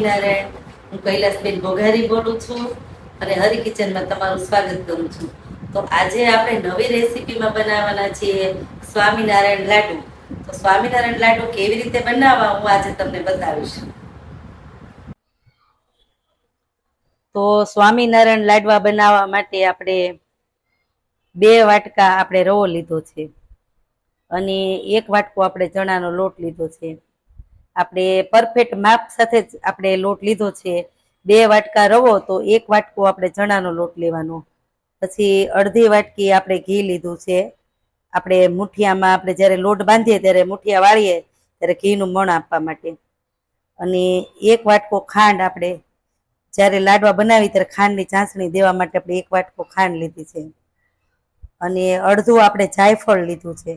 સ્વામિનારાયણ, હું કૈલાસબેન ભોગારી બોલું છું અને હરી કિચનમાં તમારું સ્વાગત કરું છું. તો આજે આપણે નવી રેસીપીમાં બનાવવાના છીએ સ્વામિનારાયણ લાડુ. તો સ્વામિનારાયણ લાડુ કેવી રીતે બનાવવા હું આજે તમને બતાવીશ. તો સ્વામિનારાયણ લાડવા બનાવવા માટે આપણે બે વાટકા આપણે રવો લીધો છે. અને એક વાટકો આપણે ચણાનો લોટ લીધો છે. આપણે પરફેક્ટ માપ સાથે જ આપણે લોટ લીધો છે. બે વાટકા રવો તો એક વાટકો આપણે ચણાનો લોટ લેવાનો. પછી અડધી વાટકી આપણે ઘી લીધું છે. આપણે મુઠિયામાં આપણે જ્યારે લોટ બાંધીએ ત્યારે મુઠિયા વાળીએ ત્યારે ઘીનું મણ આપવા માટે. અને એક વાટકો ખાંડ આપણે જ્યારે લાડવા બનાવી ત્યારે ખાંડની ચાસણી દેવા માટે આપણે એક વાટકો ખાંડ લીધી છે. અને અડધું આપણે જાયફળ લીધું છે.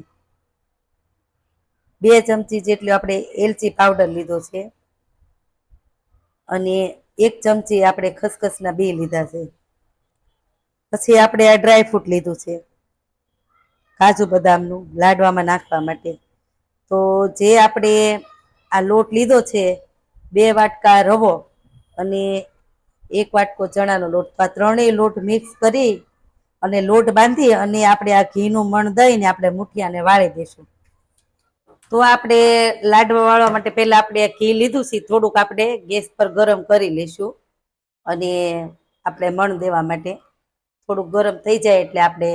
બે ચમચી જેટલો આપણે એલચી પાવડર લીધો છે. અને એક ચમચી આપણે ખસખસના બે લીધા છે. પછી આપણે આ ડ્રાય ફ્રૂટ લીધું છે. કાજુ બદામનું લાડવામાં નાખવા માટે. તો જે આપણે આ લોટ લીધો છે, બે વાટકા રવો અને એક વાટકો ચણાનો લોટ. તો આ ત્રણેય લોટ મિક્સ કરી અને લોટ બાંધી અને આપણે આ ઘીનું મણ દઈને આપણે મુઠિયાને વાળી દઈશું. તો આપણે લાડવા વાળવા માટે પહેલા આપણે ઘી લીધું છે, થોડુંક આપણે ગેસ પર ગરમ કરી લઈશું. અને આપણે મણ દેવા માટે થોડુંક ગરમ થઈ જાય એટલે આપણે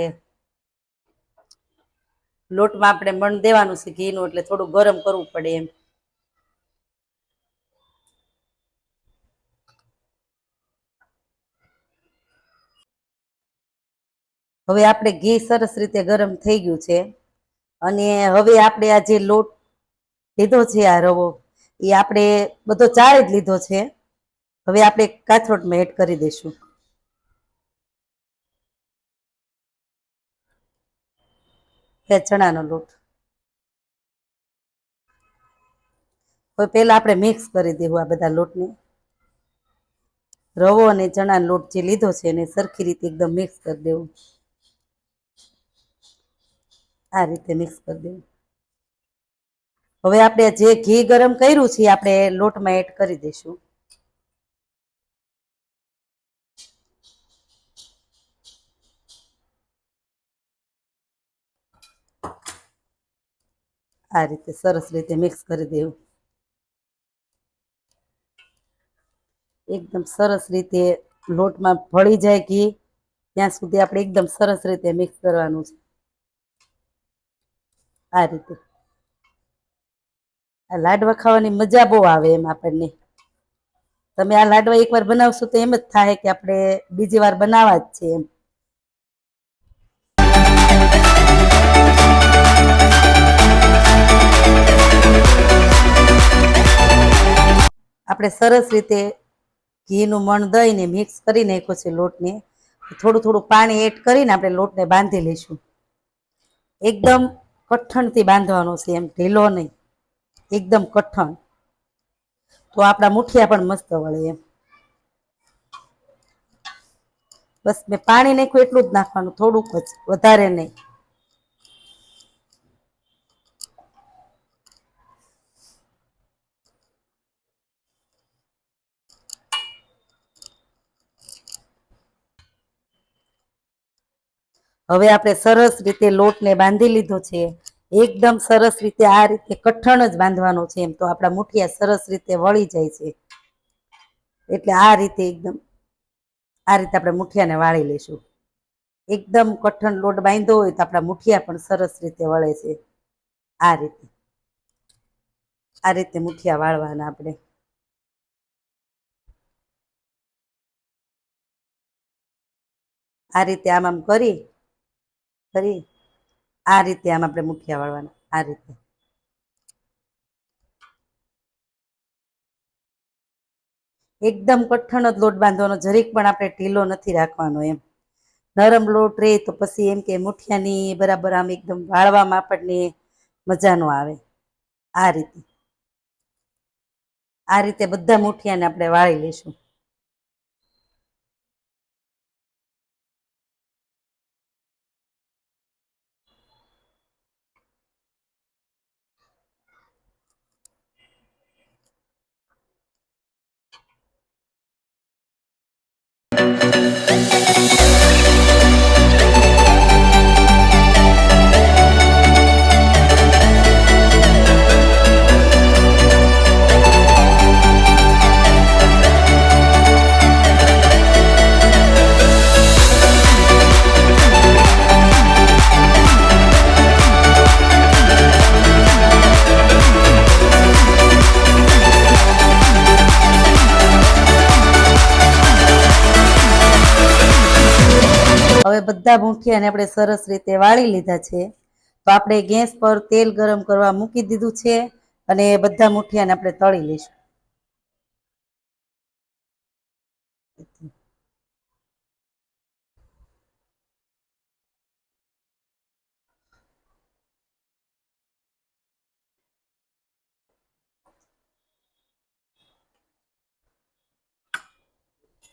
લોટમાં આપણે મણ દેવાનું છે ઘીનું, એટલે થોડું ગરમ કરવું પડે એમ. હવે આપણે ઘી સરસ રીતે ગરમ થઈ ગયું છે. અને હવે આપણે આ જે લોટ લીધો છે આ રવો, એ આપણે બધો ચાળી જ લીધો છે. હવે આપણે કાથરોટમાં એડ કરી દઈશું. ચણાનો લોટ. હવે પહેલાં આપણે મિક્સ કરી દેવું આ બધા લોટને. રવો અને ચણાનો લોટ જે લીધો છે એને સરખી રીતે એકદમ મિક્સ કરી દેવું. આ રીતે મિક્સ કરી દેવું. હવે આપણે જે ઘી ગરમ કર્યું છે આપણે લોટમાં એડ કરી દઈશું. આ રીતે સરસ રીતે મિક્સ કરી દેવું. એકદમ સરસ રીતે લોટમાં ભળી જાય ઘી, ત્યાં સુધી આપણે એકદમ સરસ રીતે મિક્સ કરવાનું છે. આ રીતે. આ લાડવા ખાવાની મજા બહુ આવે એમ આપણને. તમે આ લાડવા એકવાર બનાવશો તો એમ જ થાય કે આપણે બીજી વાર બનાવવા જ છે એમ. આપણે સરસ રીતે ઘીનું મણ દઈને મિક્સ કરી નાખ્યો છે લોટને. થોડું થોડું પાણી એડ કરીને આપણે લોટને બાંધી લઈશું. એકદમ કઠણથી બાંધવાનો છે, એમ ઢીલો નહીં. એકદમ કઠણ. તો આપણા મુઠિયા પણ મસ્ત વળે એમ. બસ મેં પાણી નાખ્યું, એટલું જ નાખવાનું, થોડુંક જ વધારે નહીં. હવે આપણે સરસ રીતે લોટને બાંધી લીધો છે. એકદમ સરસ રીતે આ રીતે કઠણ જ બાંધવાનો છે એમ તો આપણા મુઠિયા સરસ રીતે વળી જાય છે. એટલે આ રીતે એકદમ આ રીતે આપણે મુઠિયાને વાળી લઈશું. એકદમ કઠણ લોટ બાંધ્યો હોય તો આપણા મુઠિયા પણ સરસ રીતે વળે છે. આ રીતે. આ રીતે મુઠિયા વાળવાના આપણે. આ રીતે આમ આમ કરી કરી. આ રીતે આમ આપણે મુઠિયા વાળવાના. આ રીતે. એકદમ કઠણ જ લોટ બાંધવાનો, જરીક પણ આપણે ઢીલો નથી રાખવાનો એમ. નરમ લોટ રહે તો પછી એમ કે મુઠિયાની બરાબર આમ એકદમ વાળવામાં આપણને મજા ન આવે. આ રીતે. આ રીતે બધા મુઠિયાને આપણે વાળી લઈશું. બધા મુઠિયાને આપણે સરસ રીતે વાળી લીધા છે. તો આપણે ગેસ પર તેલ ગરમ કરવા મૂકી દીધું છે અને બધા મૂઠિયાને આપણે તળી લઈશું.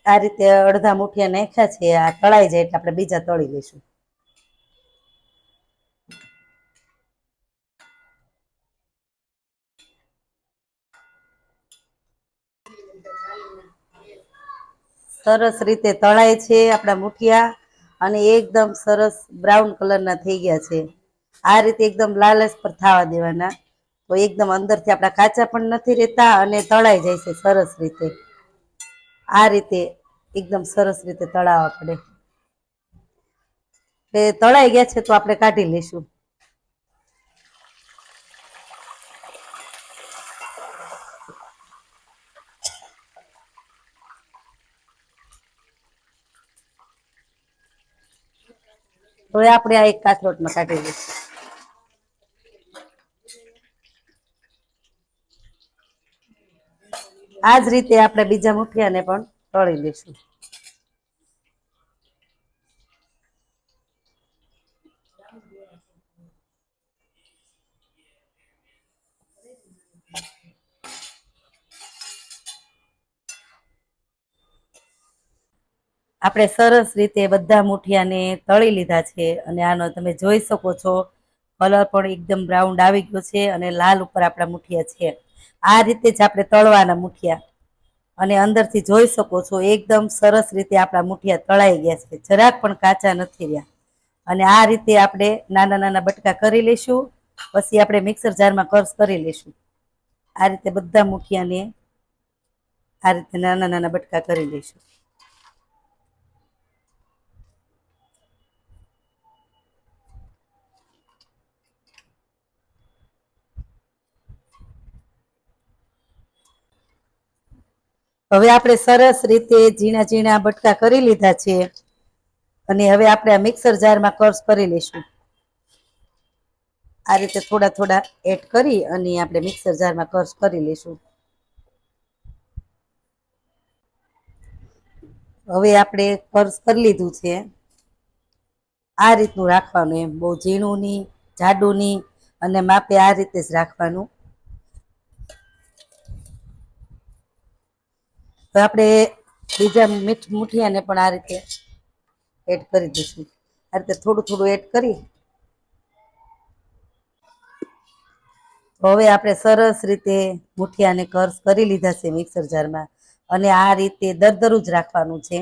આ રીતે અડધા મુઠિયા નાખ્યા છે, આ તળાઈ જાય એટલે આપણે બીજા તળી લઈશું. સરસ રીતે તળાય છે આપણા મુઠિયા અને એકદમ સરસ બ્રાઉન કલરના થઈ ગયા છે. આ રીતે એકદમ લાલચ પર થવા દેવાના. તો એકદમ અંદરથી આપણા કાચા પણ નથી રહેતા અને તળાઈ જાય છે સરસ રીતે. આ રીતે એકદમ સરસ રીતે તળાવવા પડે એ તળાઈ ગયા છે તો આપણે કાઢી લઈશું. હવે આપણે આ એક કાથરોટમાં કાઢી લઈશું. આ જ રીતે આપણે બીજા મુઠિયાને પણ તળી લઈશું. આપણે સરસ રીતે બધા મુઠિયાને તળી લીધા છે અને આનો તમે જોઈ શકો છો. કલર પણ એકદમ બ્રાઉન આવી ગયો છે અને લાલ ઉપર આપણા મુઠિયા છે. આ રીતે જ આપણે તળવાના મુઠિયા અને અંદરથી જોઈ શકો છો, એકદમ સરસ રીતે આપણા મુઠિયા તળાઈ ગયા છે. જરાક પણ કાચા નથી રહ્યા. અને આ રીતે આપણે નાના નાના બટકા કરી લઈશું, પછી આપણે મિક્સર જારમાં કર્સ કરી લઈશું. આ રીતે બધા મુઠિયાને આ રીતે નાના નાના બટકા કરી લઈશું. હવે આપણે સરસ રીતે ઝીણા ઝીણા બટકા કરી લીધા છે. અને હવે આપણે આ મિક્સર જારમાં કર્સ કરી લઈશું. આ રીતે થોડા થોડા એડ કરી અને આપણે મિક્સર જારમાં કર્સ કરી લઈશું. હવે આપણે કર્સ કરી લીધું છે. આ રીતનું રાખવાનું એમ. બહુ ઝીણું નહીં જાડું નહીં અને માપે આ રીતે જ રાખવાનું. તો આપણે બીજા મીઠ મુઠિયાને પણ આ રીતે એડ કરી દઈશું. આ રીતે થોડું થોડું એડ કરી. હવે આપણે સરસ રીતે મુઠિયાને કર્સ કરી લીધા છે મિક્સર જારમાં અને આ રીતે દરદરું જ રાખવાનું છે.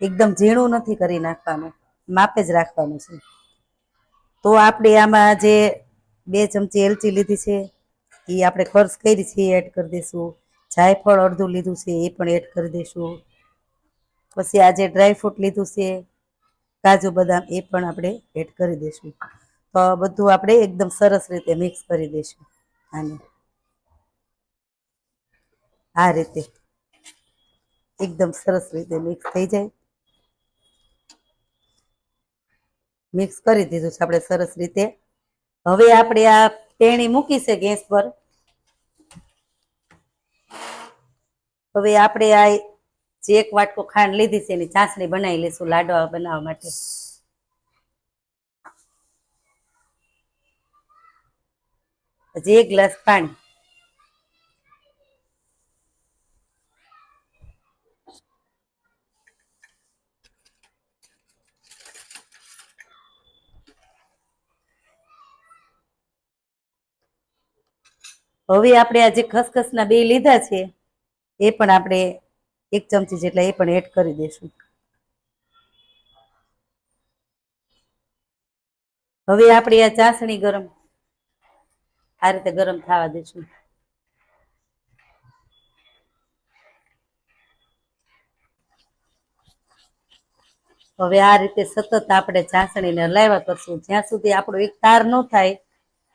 એકદમ ઝીણું નથી કરી નાખવાનું. માપે જ રાખવાનું છે. તો આપણે આમાં જે બે ચમચી એલચી લીધી છે એ આપણે કર્સ કરી છે એડ કરી દઈશું. જાયફળ અડધું લીધું છે, એ પણ એડ કરી દઈશું પછી આજે ડ્રાયફ્રૂટ લીધું છે, કાજુ બદામ, એ પણ આપણે એડ કરી દઈશું તો બધું આપણે એકદમ સરસ રીતે મિક્સ કરી દઈશું આને. આ રીતે. એકદમ સરસ રીતે મિક્સ થઈ જાય. મિક્સ કરી દીધું છે આપણે સરસ રીતે. હવે આપણે આ પેણી મૂકી છે ગેસ પર. હવે આપણે આ જે એક વાટકો ખાંડ લીધી છે એની ચાસણી બનાવી લઈશું લાડવા બનાવવા માટે. હજી એક ગ્લાસ પાણી. હવે આપણે આ જે ખસખસના બે લીધા છે એ પણ આપણે એક ચમચી જેટલા એ પણ એડ કરી દઈશું. હવે આપણે આ ચાસણી ગરમ આ રીતે ગરમ થવા દઈશું. હવે આ રીતે સતત આપણે ચાસણીને હલાવ્યા કરશું. જ્યાં સુધી આપણો એક તાર ન થાય,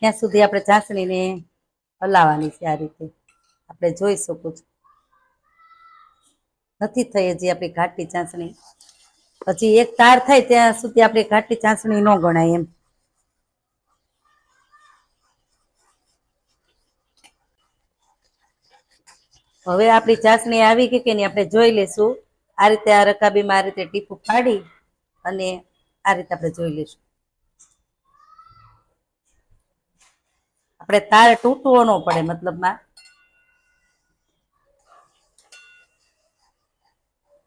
ત્યાં સુધી આપણે ચાસણીને હલાવવાની છે આ રીતે. આપણે જોઈ શકો છો. નથી થઈ હજી આપણી ઘાટી ચાસણી. પછી એક તાર થાય ત્યાં સુધી આપણે ઘાટી ચાસણી ન ગણાય એમ. હવે આપણી ચાસણી આવી ગઈ કે નહીં આપણે જોઈ લેશું આ રીતે આ રકાબીમાં આ રીતે ટીપું પાડી અને આ રીતે આપણે જોઈ લેશું આપણે તાર તૂટવો ન પડે મતલબમાં.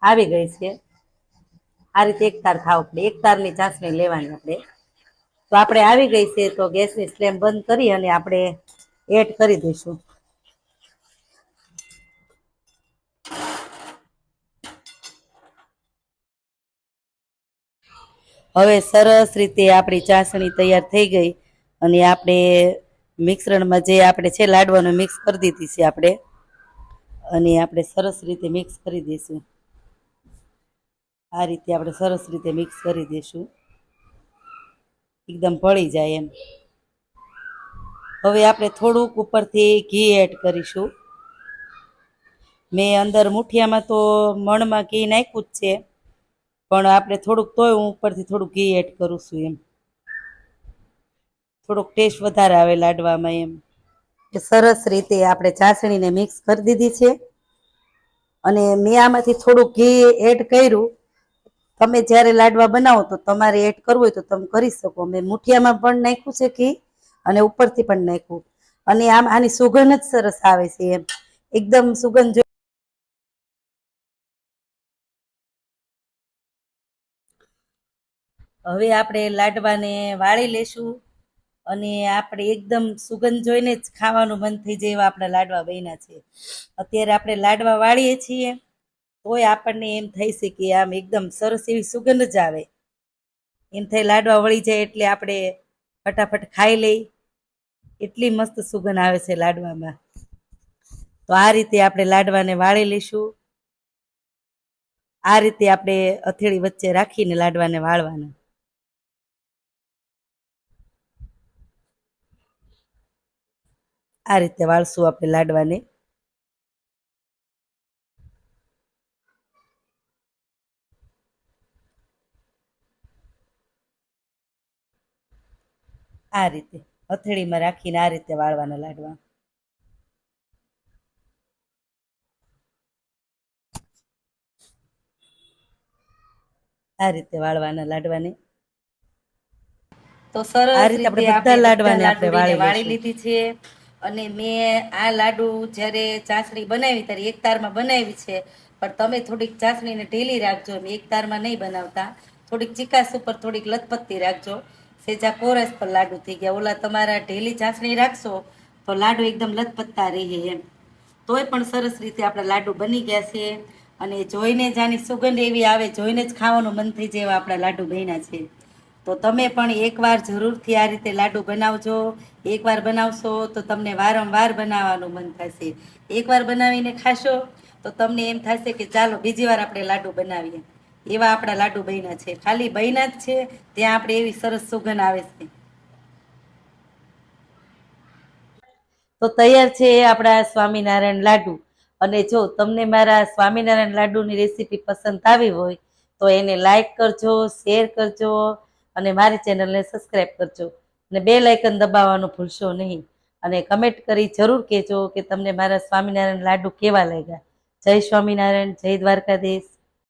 આવી ગઈ છે. આ રીતે એક તાર ખાવ પડે. એક તારની ચાસણી લેવાની આપણે. તો આપણે આવી ગઈ છે તો ગેસની ફ્લેમ બંધ કરી અને આપણે એડ કરી દઈશું. હવે સરસ રીતે આપણી ચાસણી તૈયાર થઈ ગઈ અને આપણે મિશ્રણમાં જે આપણે છે લાડવાનું મિક્સ કરી દીધી છે આપણે. અને આપણે સરસ રીતે મિક્સ કરી દઈશું. આ રીતે આપણે સરસ રીતે મિક્સ કરી દઈશું. એકદમ ભળી જાય એમ. હવે આપણે થોડુંક ઉપરથી ઘી એડ કરીશું. મેં અંદર મુઠિયામાં તો મણમાં ઘી નાખ્યું જ છે. પણ આપણે થોડુંક તોય હું ઉપરથી થોડુંક ઘી એડ કરું છું એમ. થોડોક ટેસ્ટ વધારે આવે લાડવામાં એમ. સરસ રીતે આપણે ચાસણીને મિક્સ કરી દીધી છે. અને મેં આમાંથી થોડુંક ઘી એડ કર્યું. તમે જ્યારે લાડવા બનાવો તો તમારે એડ કરવું હોય તો તમે કરી શકો. મેં મુઠિયામાં પણ નાખ્યું છે ઘી અને ઉપરથી પણ નાખ્યું. અને આમ આની સુગંધ જ સરસ આવે છે એમ. એકદમ સુગંધ હવે આપણે લાડવાને વાળી લેશું. અને આપણે એકદમ સુગંધ જોઈને જ ખાવાનું મન થઈ જાય એવા આપણા લાડવા બન્યા છે. અત્યારે આપણે લાડવા વાળીએ છીએ. તોય આપણને એમ થઈ છે કે આમ એકદમ સરસ એવી સુગંધ જ આવે. એમ થઈ લાડવા વળી જાય એટલે આપણે ફટાફટ ખાઈ લઈ. એટલી મસ્ત સુગંધ આવે છે લાડવામાં. તો આ રીતે આપણે લાડવાને વાળી લઈશું. આ રીતે આપણે અથેળી વચ્ચે રાખીને લાડવાને વાળવાના. આ રીતે વાળશું આપણે લાડવાને. આ રીતે હથેળીમાં રાખીને આ રીતે વાળવાના લાડવા. આ રીતે વાળવાના લાડવાને. તો સરસ આ રીતે આપણે બધા લાડવાને આપણે વાળી લીધી છે. અને મેં આ લાડુ જ્યારે ચાસણી બનાવી ત્યારે એક તારમાં બનાવી છે. પણ તમે થોડીક ચાસણીને ઢીલી રાખજો એક તારમાં નહીં બનાવતા. થોડીક ચિકાસ ઉપર થોડીક લથપત્તી રાખજો. સેજા કોરસ પર લાડુ થઈ ગયા. ઓલા તમારા ઢીલી ચાસણી રાખશો તો લાડુ એકદમ લથપથતા રહે એમ. તોય પણ સરસ રીતે આપણા લાડુ બની ગયા છે. અને જોઈને જ આની સુગંધ એવી આવે, જોઈને જ ખાવાનું મન થઈ જાય આપણા લાડુ બન્યા છે. તો તમે પણ એકવાર જરૂરથી આ રીતે લાડુ બનાવજો. એકવાર બનાવશો તો તમને વારંવાર બનાવવાનું મન થશે. એકવાર બનાવીને ખાશો તો તમને એમ થશે કે ચાલો બીજી વાર આપણે લાડુ બનાવીએ. એવા આપણા લાડુ બન્યા છે. ખાલી બન્યા જ છે, ત્યાં આપણે એવી સરસ સુગંધ આવે છે. તો તૈયાર છે આપણા સ્વામિનારાયણ લાડુ. અને જો તમને મારા સ્વામિનારાયણ લાડુની રેસીપી પસંદ આવી હોય, તો એને લાઈક કરજો, શેર કરજો, અને મારી ચેનલને સબસ્ક્રાઈબ કરજો. અને બે લાઇકન દબાવવાનું ભૂલશો નહીં. અને કમેન્ટ કરી જરૂર કહેજો કે તમને મારા સ્વામિનારાયણ લાડુ કેવા લાગ્યા. જય સ્વામિનારાયણ, જય દ્વારકાધીશ.